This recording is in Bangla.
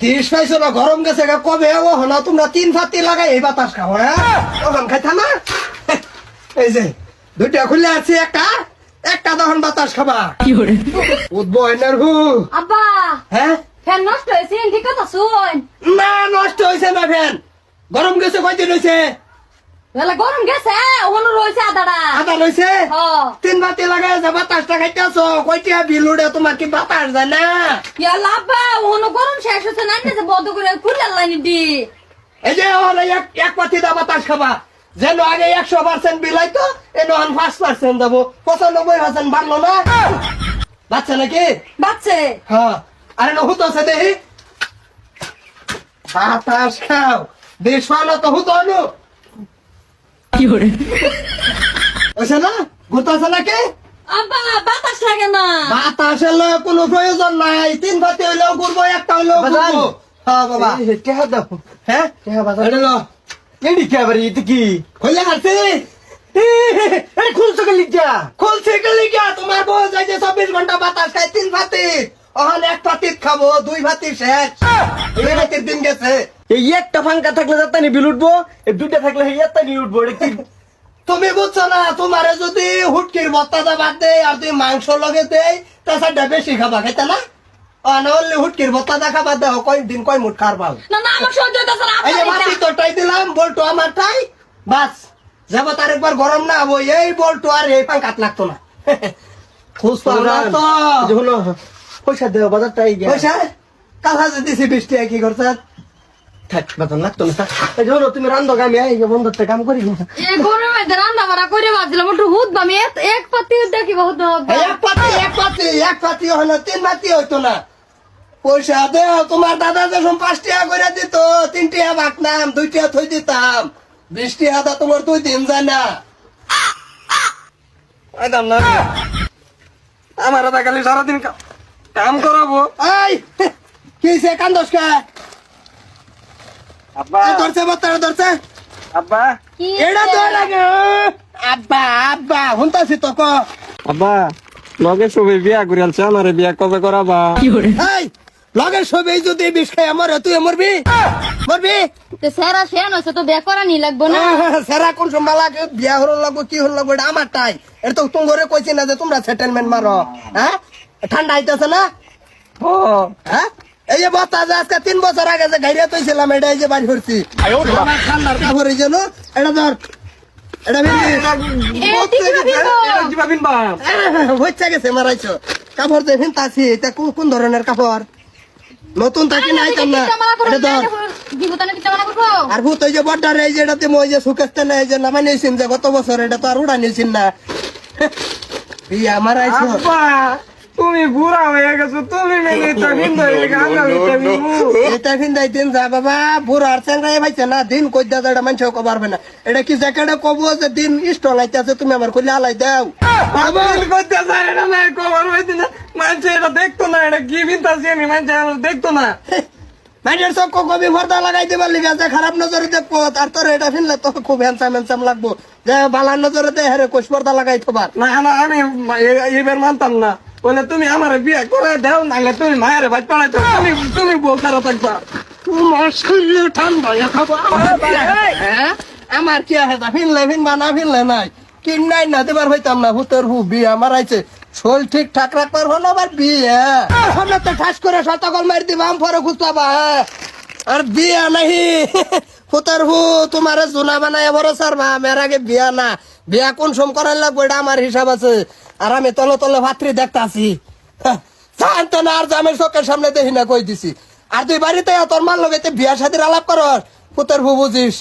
তিরিশ পাইছো না গরম গেছে কবে ও না তোমরা তিন ফাতি লাগাই এই বাতাস খাও হ্যাঁ তখন খাইতা না? এই যে দুইটা খুলে আছে একটা একটা তখন বাতাস খাবা। উঠবো এনার হু আব্বা হ্যাঁ ফ্যান নষ্ট হয়েছে ঠিক কথা শুন না নষ্ট হয়েছে না ফ্যান গরম গেছে কয়দিন হয়েছে গরম গেছে ওখানে রয়েছে আদাটা আদা রয়েছে তিন বাতি লাগাই আছে বাতাসটা খাইতেছো? কয়টিয়া বিল উড়ে তোমার কি বাতাস যায় না? ইয়াল্লা আব্বা ওখানে গরম শেষ হচ্ছে না যে বন্ধ করে খুলে লাইনি দি। এই যে ওখানে এক এক পাতি দা বাতাস খাবা। যেন আগে একশো পার্সেন্ট বিলাই তো এন পাঁচ পার্সেন্ট দেবো। পঁচানব্বই পার্সেন্ট বাড়লো না? বাচ্চা নাকি? বাচ্চে হ্যাঁ। আরে না হুতো আছে দেখি বাতাস খাও। দেশ তো হুতো আনো ওইসে না? নাকি? আব্বা বাতাস লাগে না। বাতাসের লয় কোনো প্রয়োজন নাই। তিন পাতি হইলেও ঘুরবো একটা হইলেও বাজান। হ্যাঁ বাবা। টেহা দাও? হ্যাঁ? টেহা বাজান? এটা লো। এডি কে আবার ইতে কি? হইলে আছে আরে খুলছো কে লিখা? খুলছে গেলে গিয়া তোমার বউ যাইতে চব্বিশ ঘণ্টা বাতাস খায় তিন ভাতি। ওখান এক ভাতির খাব দুই ভাতি শেষ। দুই ভাতির দিন গেছে। এই একটা ফাঙ্কা থাকলে যাত্তানি বিল উঠবো এই দুইটা থাকলে এই যাত্তানি উঠবো এটা কি? তুমি বুঝছ না তোমারে যদি হুটকির ভত্তাটা বাদ দেয় আর তুই মাংস লগে দেয় তাছাড়া বেশি খাবা খাইতে না? অনলি হুটকির ভত্তাটা খাবা দেও কয় দিন কয় মুঠ খার পাও। না না আমার সহ্য হইতেছে না এই যে মাটি তোরটাই দিলাম বল্টু আমার টাই বাস। যাব তার একবার গরম না হব এই বল্টু আর এই পাঙ্কাত লাগতো না। খুশ পাও না তো। যখন পয়সা দেও বাজারটা এই গিয়া পয়সা? কাল হাজে দিছি বৃষ্টি কি করছে? থাক বাজার লাগতো না এই তুমি রান্ধো আমি এই বন্ধুতে কাম করি না এ গরমে রান্না বাড়া করে বাজলাম একটু হুদ বামি এক- পাতি দেখি বহুত এক পাতি এক পাতি এক পাতি হলো তিন পাতি হইতো না। পয়সা দেও তোমার দাদা যখন পাঁচ টাকা করে দিত তিন টাকা বাটনাম দুই টাকা থই দিতাম। বিশ টাকা তোমার দুই দিন যায় না। আমার দাদা খালি সারাদিন কাম করাবো। এই কি সে কান্দস কে? আব্বা। এই ধরছে বাত্তারা ধরছে? আব্বা। কি এটা তো লাগে আব্বা আব্বা হুনতাছি তো ক। আব্বা লগে সবাই বিয়া করে আলছে আমারে বিয়া কবে করাবা? এই লগের ছবি যদি বিষ খাই আমার তুই মরবি? মরবি? তো সেরা শেন হয়েছে তো বিয়ে করা নি লাগবো না? সেরা কোন সময় লাগে? বিয়া হল লাগবো কি হল লাগবো এটা আমার টাই এটা তো তুমি ঘরে কইছি না যে তোমরা সেটেলমেন্ট মারো। হ্যাঁ? ঠান্ডা আইতেছে না? ও। হ্যাঁ? এই যে বস্তা যে আজকে তিন বছর আগে যে গাড়িয়া তৈছিলাম এটা এই যে বাড়ি করছি ঠান্ডার কাপড় এই জন্য এটা ধর। এটা হচ্ছে গেছে মারাইছো। কাপড় যে ভিন্তাছি এটা কোন কোন ধরনের কাপড়? নতুন থাকি না আইতাম না। এটা ধর। আর ভূত ওই যে বড্ডার এই যে এটাতে মই যে সুকেস্তে না এই যে নামা নিয়েছেন যে গত বছর এটা তো আর উড়া নিয়েছেন না। ইয়া আব্বা। তুমি বুড়া হয়ে গেছো তুমি মেনে তো বিন্দু গেছে আমি বিন্দু এটা ফিন্দাই দিন যা বাবা বুড়ো আর চ্যাংরাই ভাইছে না দিন কই দা এটা মানুষ কবারবে না। এটা কি জ্যাকেটে কব যে দিন স্টল আইতাছে তুমি আমার কইলে আলাই দাও। বাবা না না। মানুষ এটা দেখতো না এটা কি বিন্তাছি আমি মানুষ দেখতো না। মাইনের সব কবি ভর্তা লাগাই দিবার লিগে যে খারাপ নজরে দেখব আর তোর এটা ফিনলে তো খুব হ্যান্সাম হ্যান্সাম লাগবো। যে বালার নজরে দে হ্যাঁ কোষ পর্দা লাগাই তোমার না না আমি এবার মানতাম না। বলে তুমি আমার বিয়ে করে দাও নাহলে তুমি মায়ের ভাই পড়াইতো তুমি তুমি বউ খারাপ থাকবা। তোমার শরীরে ঠান্ডা খাব হ্যাঁ? আমার কি আছে? ফিনলে ফিনবা না ফিনলে নাই। কিন নাই না দেবার হইতাম না ভূতের হু বিয়ে আমার আইছে শোল ঠিক ঠাক রাখবার হলো আবার বিয়ে। সামনে তো ঠাস করে শতকল মারি দিবাম পরে খুঁজতাবা আর বিয়া নাহি। ভূতের হু, তোমার জোনা বানায় বড় সারবা মেয়ের আগে বিয়া না। বিয়া কোন সম করার লাগবে, এটা আমার হিসাব আছে। আর আমি তলে তলে ভাতৃ দেখতাছি। জানতো না আর জামের চোখের সামনে দেখি না, কই দিছি। আর তুই বাড়িতে তোর মার লগে বিয়া সাথে আলাপ কর হুতার হু বুঝিস।